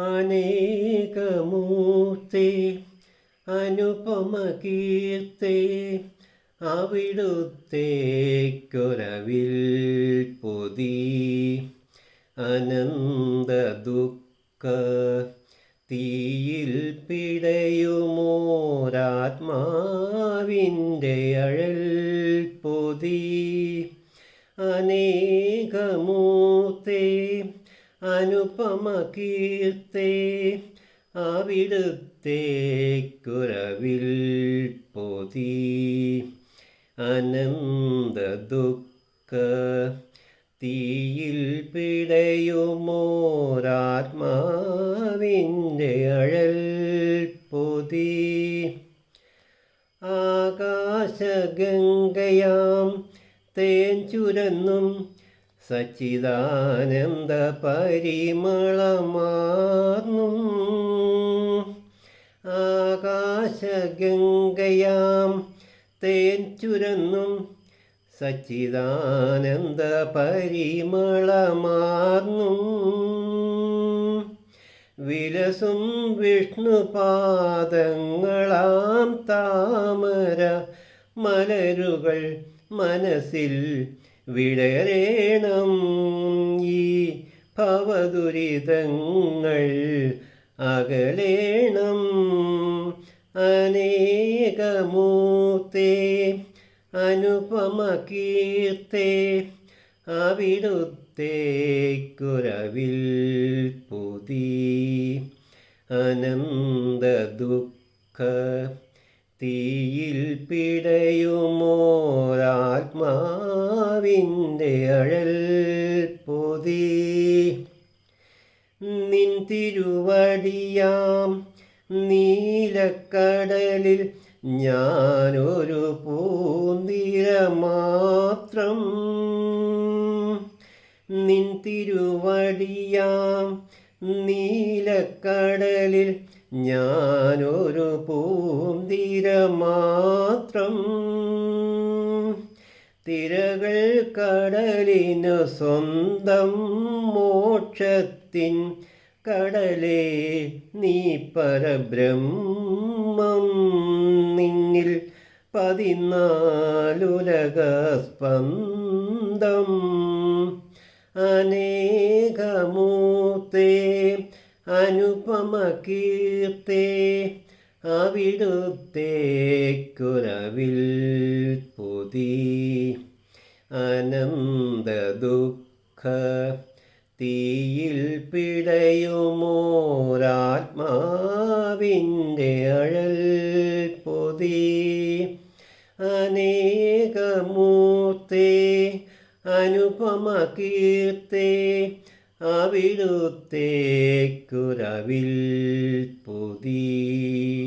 അനേകമൂർത്തി അനുപമ കീർത്തി അവിടുത്തേക്കൊരവിൽ പൊതി അനന്ത ദുഃഖ തീയിൽ പിടയുമോരാത്മാവിന്റെ അഴൽ പൊതി അനേകമൂർത്തി അനുപമ കീർത്തി അവിടുത്തേക്കുരവിൽ പൊതി. അനന്ത ദുഃഖ തീയിൽ പിടയുമോരാത്മാവിന്റെ അഴൽ പൊതി. ആകാശഗംഗയാം തേൻ ചുരന്നും സച്ചിദാനന്ദ പരിമളമാർന്നും ആകാശഗംഗയാം തേൻ ചുരന്നും സച്ചിദാനന്ദ പരിമളമാർന്നും വിലസും വിഷ്ണുപാദങ്ങളാം താമര മലരുകൾ മനസ്സിൽ വിടരേണം. ഈ ഭവദുരിതങ്ങൾ അകലേണം. അനേകമൂർത്തേ അനുപമ കീർത്തെ അവിടുത്തേക്കുരവിൽ പുതി. അനന്ത ദുഃഖ തീയിൽ പിടയുമോരാത്മാവിന്റെ നിൻ തിരുവടിയാം നീലക്കടലിൽ ഞാനൊരു പൂന്തിര മാത്രം നിൻ തിരുവടിയാം നീലക്കടലിൽ ഞാനൊരു പൂന്തിര മാത്രം തിരകൾ കടലിനു സ്വന്തം മോക്ഷത്തിൻ കടലേ നീ പരബ്രഹ്മം നിന്നിൽ പതിനാലുലക സ്പന്ദം അനുപമ കീർത്തേ തീയിൽ പിടയുമോരാത്മാവിന്റെ അഴൽ പൊതി. അനേകമൂർത്തി അനുപമ കീർത്തി അവിടുത്തേക്കുരവിൽ പൊതി.